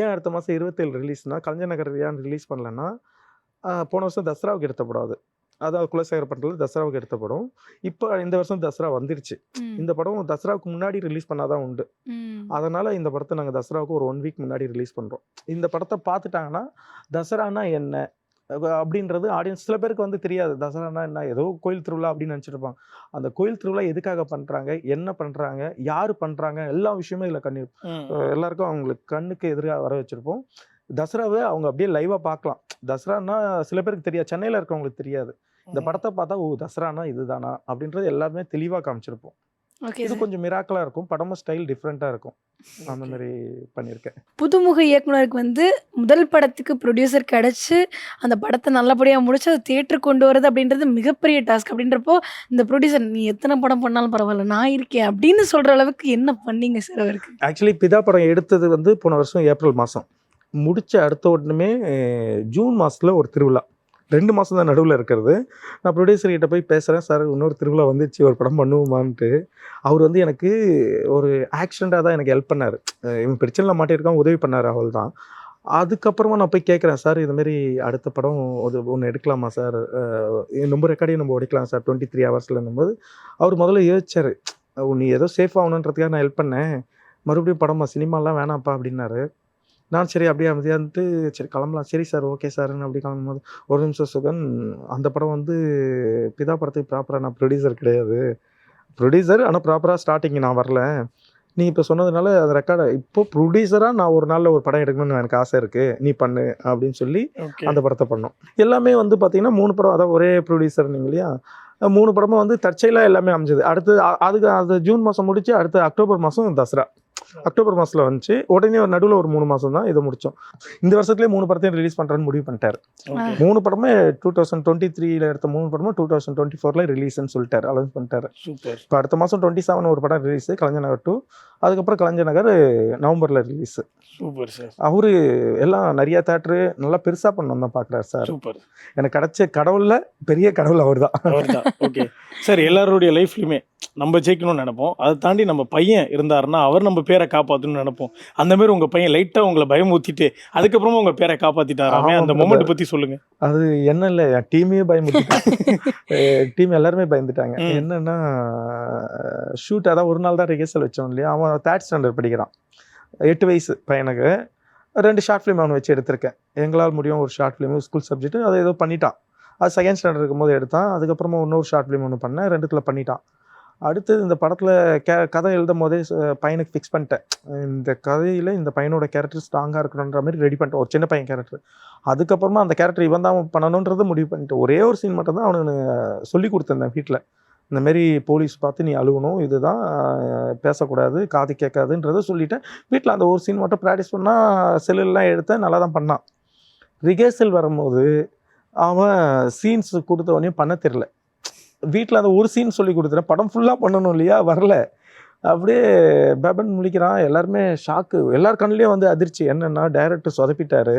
ஏன் அடுத்த மாதம் இருபத்தேழு ரிலீஸ்னா கலைஞர் நகர் ஏன் ரிலீஸ் பண்ணலன்னா போன வருஷம் தசராவுக்கு எடுத்த படம் அது அதாவது குலசேகரப்பட்டில் தசராவுக்கு எடுத்த படம் இப்போ இந்த வருஷம் தசரா வந்துருச்சு. இந்த படம் தசராவுக்கு முன்னாடி ரிலீஸ் பண்ணாதான் உண்டு. அதனால இந்த படத்தை நாங்கள் தசராவுக்கு ஒரு ஒன் வீக் முன்னாடி ரிலீஸ் பண்ணுறோம் இந்த படத்தை பார்த்துட்டாங்கன்னா தசரானா என்ன? அப்படின்றது ஆடியன்ஸ் சில பேருக்கு வந்து தெரியாது. தசரானா என்ன ஏதோ கோயில் திருவிழா அப்படின்னு நினச்சிட்டு இருப்பாங்க அந்த கோயில் திருவிழா எதுக்காக பண்ணுறாங்க என்ன பண்ணுறாங்க யார் பண்ணுறாங்க எல்லா விஷயமும் இதில் கண்ணி எல்லாருக்கும் அவங்களுக்கு கண்ணுக்கு எதிராக வர வச்சுருப்போம். தசராவை அவங்க அப்படியே லைவாக பார்க்கலாம். தசரானா சில பேருக்கு தெரியாது. சென்னையில் இருக்கவங்களுக்கு தெரியாது. இந்த. படத்தை பார்த்தா ஓ தசரானா இதுதானா? அப்படின்றது எல்லாருமே தெளிவாக காமிச்சிருப்போம். இது கொஞ்சம் மிராக்கலாக இருக்கும். படமும் ஸ்டைல் டிஃப்ரெண்ட்டாக இருக்கும். அந்த. மாதிரி பண்ணியிருக்கேன். புதுமுக இயக்குனருக்கு வந்து முதல் படத்துக்கு ப்ரொடியூசர் கிடைச்சு அந்த படத்தை நல்லபடியாக முடிச்சு அதை தேட்டருக்கு கொண்டு வரது அப்படின்றது மிகப்பெரிய டாஸ்க் அப்படின்றப்போ இந்த ப்ரொடியூசர் நீ எத்தனை படம் பண்ணாலும் பரவாயில்ல நான் இருக்கேன் அப்படின்னு சொல்கிற அளவுக்கு என்ன பண்ணீங்க சார் அவருக்கு? ஆக்சுவலி பிதா படம் எடுத்தது வந்து போன வருஷம் ஏப்ரல் மாதம் முடிச்ச அடுத்த உடனே ஜூன் மாதத்தில் ஒரு திருவிழா. ரெண்டு மாதம் தான் நடுவில் இருக்கிறது. நான் ப்ரொடியூசர்கிட்ட போய் பேசுகிறேன் சார் இன்னொரு திருவிழா வந்துச்சு ஒரு படம் பண்ணுவோமான்ட்டு. அவர் வந்து எனக்கு ஒரு ஆக்சிடெண்ட்டாக தான் எனக்கு ஹெல்ப் பண்ணார். இவன் பிரச்சனையில் மாட்டியிருக்கான் உதவி பண்ணார் அவள் தான். அதுக்கப்புறமா நான் போய் கேட்குறேன் சார் இதுமாரி அடுத்த படம் ஒரு ஒன்று எடுக்கலாமா சார்? நம்ம ரெக்கார்டையும் நம்ம உடைக்கலாம் சார் டுவெண்ட்டி த்ரீ ஹவர்ஸ்லன்னும் போது அவர் முதல்ல யோசிச்சார் நீ ஏதோ சேஃப் ஆகணுன்றதுக்காக நான் ஹெல்ப் பண்ணேன். மறுபடியும் படமா சினிமாலாம் வேணாம்ப்பா அப்படின்னாரு. நான் சரி அப்படியே அமைதியாக இருந்துட்டு சரி கிளம்பலாம். சரி சார் ஓகே சார்னு அப்படி கிளம்பும்போது ஒரு நிமிஷம் சுகன் அந்த படம் வந்து பிதா படத்துக்கு ப்ராப்பராக நான் ப்ரொடியூசர் கிடையாது. ப்ரொடியூசர் ஆனால் ப்ராப்பராக ஸ்டார்டிங் நான் வரல. நீ இப்போ சொன்னதுனால அந்த ரெக்கார்டை இப்போ ப்ரொடியூசராக நான் ஒரு நாளில் ஒரு படம் எடுக்கணும்னு எனக்கு ஆசை இருக்குது நீ பண்ணு அப்படின்னு சொல்லி. அந்த படத்தை பண்ணோம். எல்லாமே வந்து பார்த்தீங்கன்னா மூணு படம் அதான் ஒரே ப்ரொடியூசர் இல்லையா? மூணு படமும் வந்து தற்செயலாக எல்லாமே அமைஞ்சது. அடுத்து அதுக்கு அது ஜூன் மாதம் முடிச்சு அடுத்து அக்டோபர் மாதம் தசரா. அக்டோபர் மாதத்தில் வந்துச்சு. உடனே ஒரு நடுவில் ஒரு மூணு மாதம் தான் இதை முடித்தோம் இந்த வருஷத்துலேயே மூணு படத்தையும் ரிலீஸ் பண்ணுறேன்னு முடிவு பண்ணிட்டார். மூணு படமே டூ தௌசண்ட் டுவெண்ட்டி த்ரீல எடுத்த மூணு படமும் டூ தௌசண்ட் டுவெண்ட்டி ஃபோரில் ரிலீஸ்னு சொல்லிட்டார். அலௌன்ஸ் பண்ணிட்டார். சூப்பர். இப்போ அடுத்த மாதம் டுவெண்ட்டி செவன் ஒரு படம் ரிலீஸ் கலைஞர் நகர் டூ அதுக்கப்புறம் கலைஞர் நகர் நவம்பரில் ரிலீஸ் சூப்பர் சார். அவரு எல்லாம் நிறைய தேட்டரு நல்லா பெருசாக பண்ணணும் தான் பார்க்குறாரு சார். சூப்பர். எனக்கு கிடைச்ச கடவுள்ல பெரிய கடவுள் அவர் தான் அவர்தான். ஓகே சார் எல்லாருடைய லைஃப்லையுமே நம்ம ஜெயிக்கணும்னு நினைப்போம். அதை தாண்டி நம்ம பையன் இருந்தாருன்னா அவர் நம்ம பேரை காப்பாற்றணும்னு நினைப்போம். அந்த மாதிரி உங்க பையன் லைட்டா உங்களை பயமுறுத்திட்டு அதுக்கப்புறமா உங்க பேரை காப்பாத்திட்டாராமே ஆமா, அந்த. மொமெண்ட் பத்தி சொல்லுங்க. அது என்ன இல்லை டீமே பயந்துட்டாங்க டீம் எல்லாருமே பயந்துட்டாங்க. என்னன்னா ஷூட் அதான் ஒரு நாள் தான் ரிஹர்சல் வச்சோம் இல்லையா? அவன் தேர்ட் ஸ்டாண்டர்ட் படிக்கிறான். எட்டு வயசு பையனுக்கு. ரெண்டு ஷார்ட் ஃபிலிம் அவனை வச்சு எடுத்திருக்கேன். எங்களால் முடியும் ஒரு ஷார்ட் ஃபிலிம் ஸ்கூல் சப்ஜெக்ட் அதை ஏதோ பண்ணிட்டான். அது செகண்ட் ஸ்டாண்டர்ட் இருக்கும்போது எடுத்தான். அதுக்கப்புறமா இன்னொரு ஷார்ட் ஃபிலிம் ஒன்று பண்ணேன். ரெண்டுத்துல பண்ணிட்டான். அடுத்தது இந்த படத்தில் கே கதை எழுதும் போதே பையனுக்கு ஃபிக்ஸ் பண்ணிட்டேன். இந்த கதையில் இந்த பையனோட கேரக்டர் ஸ்ட்ராங்காக இருக்கணுன்ற மாதிரி ரெடி பண்ணிட்டேன். ஒரு சின்ன பையன் கேரக்டர் அதுக்கப்புறமா அந்த கேரக்டர் இவன் தான் பண்ணணுன்றதை முடிவு பண்ணிட்டேன். ஒரே ஒரு சீன் மட்டும் தான் அவனுக்கு சொல்லி கொடுத்துருந்தேன் வீட்டில் இந்தமாரி போலீஸ் பார்த்து நீ அழுகணும் இதுதான் பேசக்கூடாது காது கேட்காதுன்றதை சொல்லிவிட்டேன் வீட்டில் அந்த ஒரு சீன் மட்டும் ப்ராக்டிஸ் பண்ணால் செல்லுலாம் எடுத்தேன் நல்லா தான் பண்ணான். ரிகர்சல் வரும்போது அவன் சீன்ஸ் கொடுத்த உடனே பண்ண தெரில வீட்டில் அந்த ஒரு சீன் சொல்லி கொடுத்துட்டேன். படம் ஃபுல்லாக பண்ணணும் இல்லையா? வரல. அப்படியே பெபன் முழிக்கிறான். எல்லாருமே ஷாக்கு எல்லார் கண்ணிலையும் வந்து அதிர்ச்சி. என்னென்னா டைரக்டர் சொதப்பிட்டாரு.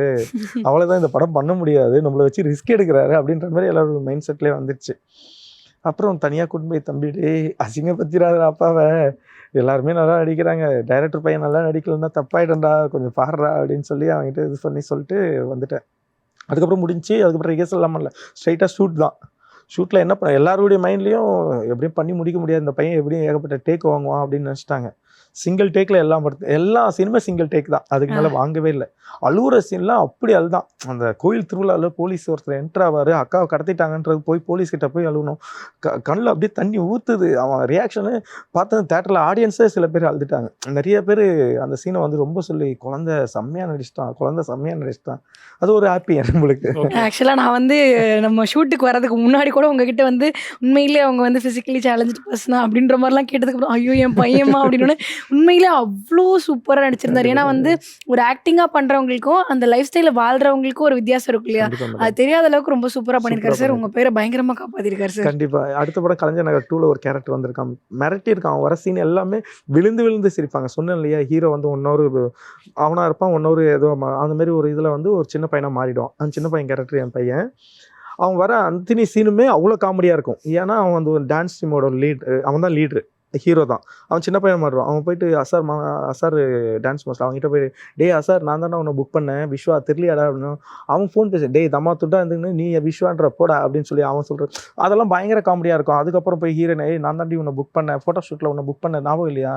அவ்வளோதான் இந்த படம் பண்ண முடியாது. நம்மளை வச்சு ரிஸ்க் எடுக்கிறாரு அப்படின்ற மாதிரி எல்லாரும் மைண்ட் செட்லேயே வந்துருச்சு. அப்புறம் தனியாக கூட்டு போய் தம்பி டேய் அசிங்கப்படுத்திடாத அப்பாவை. எல்லாருமே நல்லா நடிக்கிறாங்க. டைரக்டர் பையன் நல்லா நடிக்கலன்னா தப்பாயிடண்டா கொஞ்சம் பாடுறா அப்படின்னு சொல்லி அவங்ககிட்ட இது பண்ணி சொல்லிட்டு வந்துட்டேன். அதுக்கப்புறம் முடிஞ்சு அதுக்கப்புறம் ரிகர்சல் எல்லாம் பண்ணல. ஸ்ட்ரைட்டாக ஷூட் தான். ஷூட்டில் என்ன பண்ண எல்லாருடைய மைண்ட்லேயும் எப்படியும் பண்ணி முடிக்க முடியாது. இந்த பையன் எப்படியும் ஏகப்பட்ட டேக் வாங்குவான் அப்படின்னு நினச்சிட்டாங்க. சிங்கிள் டேக்கில் எல்லாம் படுத்து எல்லா சீனுமே சிங்கிள் டேக் தான். அதுக்கு மேலே வாங்கவே இல்லை. அழுகுற சீன்லாம் அப்படி அழுதான். அந்த கோயில் திருவிழாவில் போலீஸ் ஒருத்தர் என்ட்ரு ஆவார். அக்காவை கடத்திட்டாங்கன்றது போய் போலீஸ் கிட்ட போய் அழுகணும் க கண்ணில் அப்படியே தண்ணி ஊற்றுது அவன் ரியாக்ஷனு பார்த்து தேட்டரில் ஆடியன்ஸே சில பேர் அழுதுட்டாங்க. நிறைய பேர் அந்த சீனை வந்து ரொம்ப சொல்லி குழந்தை செம்மையாக நடிச்சிட்டான். குழந்தை செம்மையாக நடிச்சிட்டான். அது ஒரு ஹாப்பி நம்மளுக்கு. ஆக்சுவலாக நான் வந்து நம்ம ஷூட்டுக்கு வரதுக்கு முன்னாடி கூட உங்ககிட்ட வந்து உண்மையிலே அவங்க வந்து ஃபிசிக்கலி சேலஞ்சு பர்சனா அப்படின்ற மாதிரிலாம் கேட்டதுக்கப்புறம் ஐயோ என் பையமா அப்படின்னு உண்மையிலே அவ்வளோ சூப்பராக நடிச்சிருந்தாரு. ஏன்னா வந்து ஒரு ஆக்டிங்காக பண்ணுறவங்களுக்கும் அந்த லைஃப் ஸ்டைலில் வாழ்றவங்களுக்கும் ஒரு வித்தியாசம் இருக்கும் இல்லையா. அது தெரியாத அளவுக்கு ரொம்ப சூப்பராக பண்ணியிருக்காரு சார். உங்கள் பேரை பயங்கரமாக காப்பாற்றிருக்காரு சார். கண்டிப்பா. அடுத்த படம் கலைஞர் நகர் டூல ஒரு கேரக்டர் வந்திருக்கான். மிரட்டி இருக்கான். அவன் வர சீன் எல்லாமே விழுந்து விழுந்து சிரிப்பாங்க. சொன்னேன் இல்லையா? ஹீரோ வந்து ஒன்னொரு அவனா இருப்பான் ஒன்னொரு ஏதோ அந்த மாதிரி ஒரு இதுல வந்து ஒரு சின்ன பையனா மாறிடுவான். அந்த சின்ன பையன் கேரக்டர் என் பையன். அவன் வர அத்தனை சீனுமே அவ்வளோ காமெடியாக இருக்கும். ஏன்னா அவன் வந்து ஒரு டான்ஸ் டீமோட லீட் அவன் தான் லீட்ரு ஹீரோ தான். அவன் சின்ன பையன் மாறுவான் அவன் போயிட்டு அசார் மா அசார் டான்ஸ் மாஸ்டர் அவங்ககிட்ட போய் டேய் அசார் நான் தானே உன்னை புக் பண்ணேன். விஸ்வா தெரியலையாடா? அப்படின்னு. அவன் ஃபோன் பேச டேய் தம்மா துட்டா இருந்துன்னு நீ விஸ்வான்ற போடா அப்படின்னு சொல்லி அவன் சொல்கிறான் அதெல்லாம் பயங்கர காமெடியாக இருக்கும். அதுக்கப்புறம் போய் ஹீரோயின் ஏய் நான் தாண்டி உன்னை புக் பண்ணேன். ஃபோட்டோ ஷூட்டில் உன்னை புக் பண்ண ஞாபகம் இல்லையா?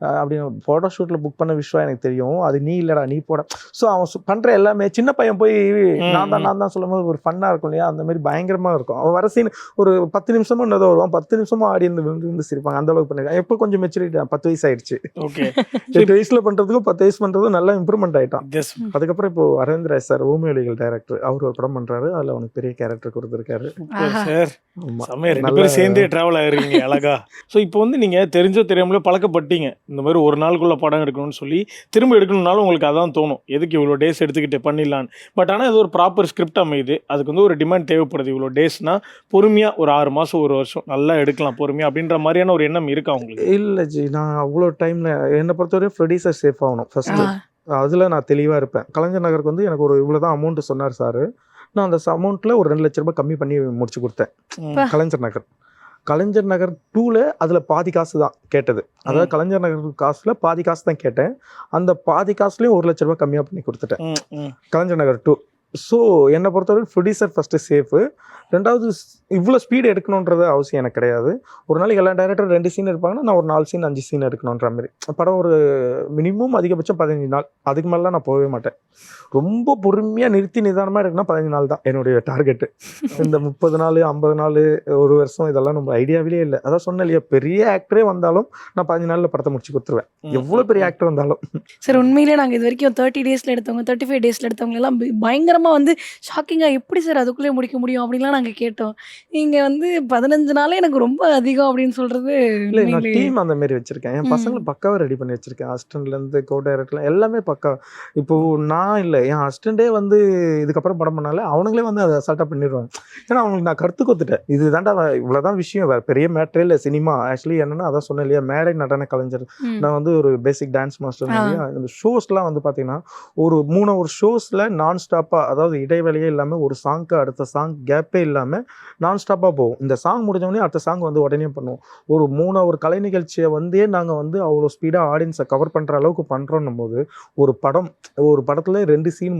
அப்படி ஃபோட்டோ ஷூட்டில் புக் பண்ண விஷயம் எனக்கு தெரியும். அது நீ இல்லைடா நீ போட. ஸோ அவன் பண்ற எல்லாமே சின்ன பையன் போய் நான் தான் நான் தான் சொல்லும் போது ஒரு ஃபன்னாக இருக்கும் இல்லையா? அந்த மாதிரி பயங்கரமா இருக்கும். அவன் வர சீன் ஒரு பத்து நிமிஷமா என்னதோ வருவான். பத்து நிமிஷமா ஆடி இருந்து விழுந்து சிரிப்பாங்க. அந்த அளவுக்கு பண்ணிருக்கான். எப்போ கொஞ்சம் மெச்சூரிட்டி பத்து வயசு ஆயிடுச்சு. ஓகே எட்டு வயசுல பண்றதுக்கும் பத்து வயசு பண்றதுக்கும் நல்லா இம்ப்ரூவ்மெண்ட் ஆயிட்டான். ஜஸ்ட் அதுக்கப்புறம் இப்போ அரவிந்த் ராய் சார் ஊமியொலிகள் டைரக்டர் அவர் ஒரு படம் பண்றாரு. அதுல அவனுக்கு பெரிய கேரக்டர் கொடுத்துருக்காரு. சார் ஆமா. செம்மையா ரெண்டு நல்ல- பேரும் சேர்ந்தே டிராவல் ஆயிருக்கீங்க அழகா. ஸோ இப்போ வந்து நீங்க தெரிஞ்சோ தெரியாமலோ பழக்கப்பட்டீங்க. இந்த மாதிரி ஒரு நாளுக்குள்ள படம் எடுக்கணும்னு சொல்லி திரும்ப எடுக்கணும்னாலும் உங்களுக்கு அதான் தோணும். எதுக்கு இவ்வளோ டேஸ் எடுத்துக்கிட்டு பண்ணிடலான்னு பட் ஆனால் இது ஒரு ப்ராப்பர் ஸ்கிரிப்ட் அமையுது. அதுக்கு வந்து ஒரு டிமாண்ட் தேவைப்படுது இவ்வளோ டேஸ்னா பொறுமையா ஒரு ஆறு மாசம் ஒரு வருஷம் நல்லா எடுக்கலாம் பொறுமையா அப்படின்ற மாதிரியான ஒரு எண்ணம் இருக்கா உங்களுக்கு? இல்ல ஜி நான் அவ்வளோ டைம்ல என்னை பொறுத்தவரை ப்ரொடியூசர் சேஃப் ஆகணும் ஃபர்ஸ்ட் ஆ. அதுல நான் தெளிவா இருப்பேன். கலைஞர் நகருக்கு வந்து எனக்கு ஒரு இவ்வளவுதான் அமௌண்ட் சொன்னார் சார். நான் அந்த அமௌண்ட்ல ஒரு ரெண்டு லட்ச ரூபாய் கம்மி பண்ணி முடிச்சு கொடுத்தேன். கலைஞர் நகர். கலைஞர் நகர் டூல அதுல பாதி காசு தான் கேட்டது அதாவது. கலைஞர் நகர் காசுல பாதி காசு தான் கேட்டேன் அந்த பாதி காசுலயும் ஒரு லட்ச ரூபாய் கம்மியா பண்ணி கொடுத்துட்டேன். கலைஞர் நகர் டூ ஸோ என்னை பொறுத்தவரை ப்ரொடியூசர் ஃபஸ்ட்டு சேஃபு ரெண்டாவது இவ்வளோ ஸ்பீடு எடுக்கணுன்றது அவசியம் எனக்கு கிடையாது. ஒரு நாளைக்கு எல்லா டேரக்டர் ரெண்டு சீன் எடுப்பாங்கன்னா நான் ஒரு நாலு சீன் அஞ்சு சீன் எடுக்கணுன்ற மாதிரி. படம் ஒரு மினிமம் அதிகபட்சம் பதினஞ்சு நாள். அதுக்கு மேலாம் நான் போகவே மாட்டேன். ரொம்ப பொறுமையாக நிறுத்தி நிதானமாக எடுக்கணும் பதினஞ்சு நாள் தான் என்னுடைய டார்கெட்டு இந்த முப்பது நாள் ஐம்பது நாள் ஒரு வருஷம் இதெல்லாம் நம்ம ஐடியாவிலே இல்லை. அதான் சொன்னேன் இல்லையா பெரிய ஆக்டரே வந்தாலும் நான் பதினஞ்சு நாளில் படத்தை முடிச்சு கொடுத்துருவேன். எவ்வளோ பெரிய ஆக்டர் வந்தாலும். சார் உண்மையிலே நாங்கள் இது வரைக்கும் தேர்ட்டி டேஸில் எடுத்தவங்க தேர்ட்டி ஃபைவ் டேஸில் எடுத்தவங்க எல்லாம் பி- பயங்கரமா வந்து ஷாக்கிங்காக எப்படி சார் அதுக்குள்ளே முடிக்க முடியும்? அப்படின்லாம் நாங்கள் கேட்டோம். நீங்கள் வந்து பதினஞ்சு நாளே எனக்கு ரொம்ப அதிகம் அப்படின்னு சொல்றது இல்லை நான் டீம் அந்த மாதிரி வச்சிருக்கேன். என். பசங்களை பக்காவாக ரெடி பண்ணி வச்சிருக்கேன். அசிஸ்டன்ட்லேருந்து கோ டைரக்டர்ல எல்லாமே பக்கா இப்போ நான் இல்லை. என் அசிஸ்டண்டே வந்து இதுக்கப்புறம் படம் பண்ணாலே அவனுங்களே வந்து அதை அசால்ட்டாக பண்ணிடுவாங்க ஏன்னா அவங்களுக்கு நான் கருத்து கொடுத்துட்டேன். இது தாண்டா இவ்வளோதான் விஷயம். வேறு பெரிய மேட்ரே இல்லை. சினிமா. ஆக்சுவலி என்னன்னா அதான் சொன்னேன் இல்லையா? மேடை நடன கலைஞர். நான் வந்து ஒரு பேசிக் டான்ஸ் மாஸ்டர் ஷோஸ்லாம் வந்து பார்த்தீங்கன்னா ஒரு மூணு ஒரு ஷோஸில் நான் ஸ்டாப்பாக அதாவது இடைவெளியே இல்லாமல் ஒரு சாங்க்கு அடுத்த சாங் கேப்பே இல்லாமல் நான் ஸ்டாப்பாக போகும். இந்த சாங் முடிஞ்சவொடனே அடுத்த சாங் வந்து உடனே பண்ணுவோம். ஒரு மூணு ஒரு கலை நிகழ்ச்சியை வந்தே நாங்கள் வந்து அவ்வளோ ஸ்பீடாக ஆடியன்ஸை கவர் பண்ணுற அளவுக்கு பண்ணுறோன்னும் போது ஒரு படம் ஒரு படத்தில் ரெண்டு சீன்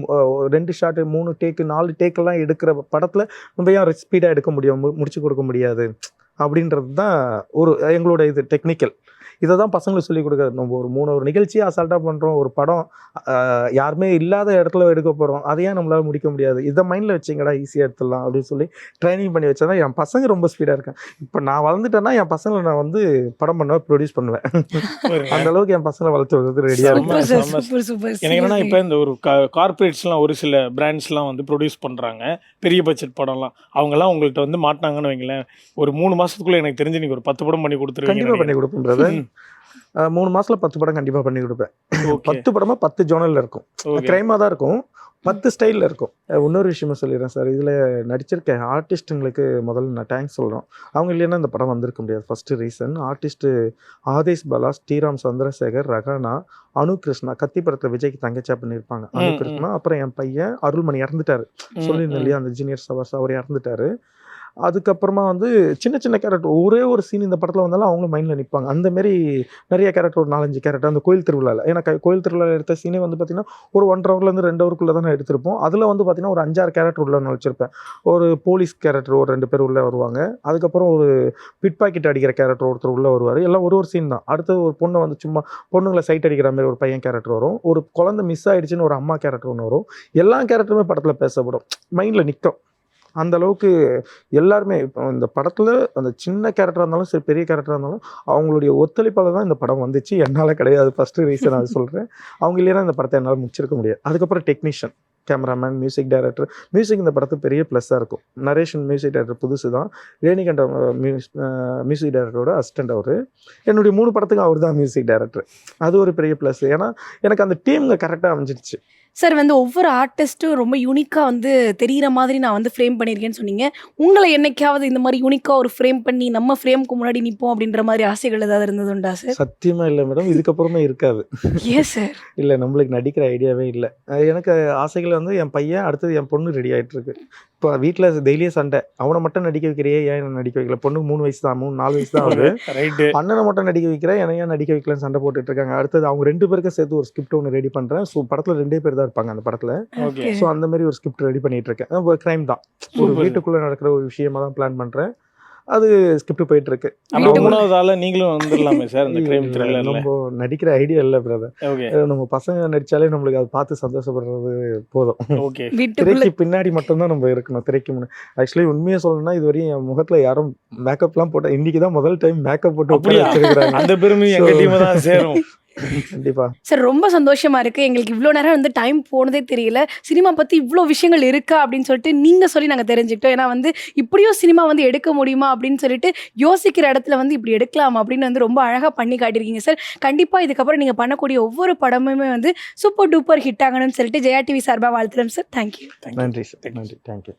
ரெண்டு ஷாட்டு மூணு டேக்கு நாலு டேக்கெல்லாம் எடுக்கிற படத்தில் நம்ம ஏன் ஸ்பீடாக எடுக்க முடியும்? முடிச்சு கொடுக்க முடியாது? அப்படின்றது தான் ஒரு எங்களோட இது டெக்னிக்கல் இதை தான் பசங்களுக்கு சொல்லிக் கொடுக்குறது. நம்ம ஒரு மூணு ஒரு நிகழ்ச்சியை அசால்ட்டாக பண்ணுறோம் ஒரு படம் யாருமே இல்லாத இடத்துல எடுக்க போகிறோம் அதை ஏன் நம்மளால முடிக்க முடியாது. இதை மைண்டில் வச்சிங்கடா ஈஸியாக எடுத்துடலாம் அப்படின்னு சொல்லி ட்ரைனிங் பண்ணி வச்சா தான் என் பசங்க ரொம்ப ஸ்பீடாக இருக்கேன் இப்போ நான் வளர்ந்துட்டேன்னா என் பசங்களை நான் வந்து படம் பண்ணுவேன் ப்ரொடியூஸ் பண்ணுவேன். அந்த அளவுக்கு என் பசங்களை வளர்த்து வரது ரெடியாக எனக்கு என்னன்னா இப்போ இந்த ஒரு கார்பரேட்ஸ்லாம் ஒரு சில பிராண்ட்ஸ்லாம் வந்து ப்ரொடியூஸ் பண்ணுறாங்க பெரிய பட்ஜெட் படம்லாம். அவங்கெல்லாம் உங்கள்கிட்ட வந்து மாட்டினாங்கன்னு வைங்களேன் ஒரு மூணு மாசத்துக்குள்ள எனக்கு தெரிஞ்சு நீங்க ஒரு பத்து படம் பண்ணி கண்டிப்பாக பண்ணி கொடுத்துருவீங்க கொடுப்பேன் மூணு மாசத்துல பத்து படம் கண்டிப்பாக பண்ணி கொடுப்பேன். பத்து படமா பத்து ஜோனல்ல இருக்கும். ஓகே கிரைமாக தான் இருக்கும். பத்து ஸ்டைலில் இருக்கும். இன்னொரு விஷயமும் சொல்லிடுறேன் சார் இதில் நடிச்சிருக்க ஆர்டிஸ்ட்டுங்களுக்கு முதல்ல நான் தேங்க்ஸ் சொல்கிறோம் அவங்க இல்லைன்னா இந்த படம் வந்திருக்க முடியாது. First reason artist Aadesh Bala Sriram Chandrasekhar Rahana Anu Krishna. Kaththi படத்தில் விஜய்க்கு தங்கச்சியா பண்ணியிருப்பாங்க. அனு கிருஷ்ணா அப்புறம் என் பையன் அருள்மணி இறந்துட்டாரு. சொல்லியிருந்தேன் இல்லையா அந்த ஜூனியர் சவர்ஸ் அவர் இறந்துட்டாரு. அதுக்கப்புறமா வந்து சின்ன சின்ன கேரக்டர் ஒரே ஒரு சீன் இந்த படத்தில் வந்தாலும் அவங்களும் மைண்டில் நிற்பாங்க அந்தமாரி நிறைய கேரக்டர் ஒரு நாலஞ்சு கேரக்டர் அந்த கோயில் திருவிழாவில் ஏன்னா கோயில் திருவிழாவில் எடுத்த சீனே வந்து பார்த்தீங்கன்னா ஒரு ஒன்றரை ஹவர்லேருந்து ரெண்டு ஹவருக்குள்ளே தான் எடுத்திருப்போம். அதில் வந்து பார்த்தீங்கன்னா ஒரு அஞ்சாறு கேரக்டர் உள்ள நான் ஒரு போலீஸ் கேரக்டர் ஒரு ரெண்டு பேர் உள்ளே வருவாங்க. அதுக்கப்புறம் ஒரு பிட் பாக்கெட் அடிக்கிற கேரக்டர் ஒருத்தர் உள்ளே வருவார். எல்லாம் ஒரு ஒரு சீன் தான். அடுத்து ஒரு பொண்ணு வந்து சும்மா பொண்ணுங்களை சைட் அடிக்கிற மாதிரி ஒரு பையன் கேரக்டர் வரும். ஒரு குழந்தை மிஸ் ஆகிடுச்சின்னு ஒரு அம்மா கேரக்டர் ஒன்று வரும். எல்லா கேரக்டருமே படத்தில் பேசப்படும். மைண்டில் நிற்கும் அந்த அளவுக்கு எல்லாருமே இப்போ இந்த படத்தில் அந்த சின்ன கேரக்டராக இருந்தாலும் சரி பெரிய கேரக்டராக இருந்தாலும் அவங்களுடைய ஒத்துழைப்பால் தான் இந்த படம் வந்துச்சு. என்னால் கிடையாது. ஃபஸ்ட்டு ரீசன் அது சொல்கிறேன் அவங்க இல்லைன்னா இந்த படத்தை என்னால் முடிச்சிருக்க முடியாது. அதுக்கப்புறம் technician cameraman music director music இந்த படத்துக்கு பெரிய ப்ளஸ்ஸாக இருக்கும். நரேஷன் மியூசிக் டைரக்டர் புதுசு தான். ரேணிகண்ட மியூசிக் டைரக்டரோட அசிஸ்டண்ட் அவர். என்னுடைய மூணு படத்துக்கு அவர் தான் மியூசிக் டைரக்டர் அது ஒரு பெரிய ப்ளஸ் ஏன்னா எனக்கு அந்த டீம்ங்க கரெக்டாக அமைஞ்சிடுச்சு சார் வந்து ஒவ்வொரு ஆர்டிஸ்ட்டும் ரொம்ப யூனிக்காக வந்து தெரியிற மாதிரி நான் வந்து ஃப்ரேம் பண்ணியிருக்கேன்னு சொன்னீங்க. உங்களை என்னைக்காவது இந்த மாதிரி யூனிக்காக ஒரு ஃப்ரேம் பண்ணி நம்ம ஃப்ரேம்க்கு முன்னாடி நிற்போம் அப்படின்ற மாதிரி ஆசைகள் ஏதாவது இருந்ததுண்டா சார்? சத்தியமா இல்லை மேடம் இதுக்கப்புறமே இருக்காது. ஏன் சார் இல்லை நம்மளுக்கு நடிக்கிற ஐடியாவே இல்லை. எனக்கு ஆசைகள் வந்து என் பையன் அடுத்தது என் பொண்ணு ரெடி ஆயிட்டு இருக்கு இப்போ வீட்டில் டெய்லியும் சண்டை. அவனை மட்டும் நடிக்க வைக்கிறியே ஏன் என்ன நடிக்க வைக்கல? பொண்ணுக்கு மூணு வயசு தான் மூணு நாலு வயசு தான் ஆகுது. அண்ணனை மட்டும் நடிக்க வைக்கிறேன் என்னையா நடிக்க வைக்கலன்னு சண்டை போட்டுட்டு இருக்காங்க. அடுத்தது அவங்க ரெண்டு பேருக்கும் சேர்த்து ஒரு ஸ்கிரிப்ட் ஒன்று ரெடி பண்ணுறேன் ஸோ படத்தில் ரெண்டே பேர் தான் இருப்பாங்க அந்த படத்தில். ஸோ அந்த மாதிரி ஒரு ஸ்கிரிப்ட் ரெடி பண்ணிட்டு இருக்கேன். கிரைம் தான். ஒரு. வீட்டுக்குள்ளே நடக்கிற ஒரு விஷயமா தான் பிளான் பண்ணுறேன் அது ஸ்கிரிப்ட் போயிட்டு இருக்கு மூணாவது ஆளா நீங்களும் வந்துடலாமே சார் இந்த கிரைம் இல்ல, த்ரில்லர்ல நம்ம நடிக்கிற ஐடியா இல்லை பிரதர் நம்ம பசங்க நடிச்சாலே நம்மளுக்கு அதை பார்த்து சந்தோஷப்படுறது போதும். ஓகே வீட்டுக்குள்ள திரைக்கு பின்னாடி மட்டும்தான் நம்ம இருக்கணும் திரைக்கு முன்னாடி ஆக்சுவலி உண்மையை சொல்லணும்னா இது வரையும் என் முகத்துல யாரும் மேக்கப்லாம் போட்ட இன்னைக்கு தான் முதல் டைம் மேக்கப் போட்டு அந்த பெருமை எங்க டீம் தான் சேரும். கண்டிப்பா. சார் ரொம்ப சந்தோஷமா இருக்கு. எங்களுக்கு இவ்வளோ நேரம் வந்து டைம் போனதே தெரியல. சினிமா பத்தி இவ்வளோ விஷயங்கள் இருக்கா அப்படின்னு சொல்லிட்டு நீங்க சொல்லி நாங்க தெரிஞ்சுக்கிட்டோம். ஏன்னா வந்து இப்படியும் சினிமா வந்து எடுக்க முடியுமா அப்படின்னு சொல்லிட்டு யோசிக்கிற இடத்துல வந்து இப்படி எடுக்கலாம் அப்படின்னு வந்து ரொம்ப அழகா பண்ணி காட்டியிருக்கீங்க சார். கண்டிப்பா இதுக்கப்புறம் நீங்க பண்ணக்கூடிய ஒவ்வொரு படமுமே வந்து சூப்பர் டூப்பர் ஹிட் ஆகணும்னு சொல்லிட்டு ஜெயா டிவி சார்பா வாழ்த்துறோம் சார். தேங்க்யூ நன்றி சார். நன்றி. Thank you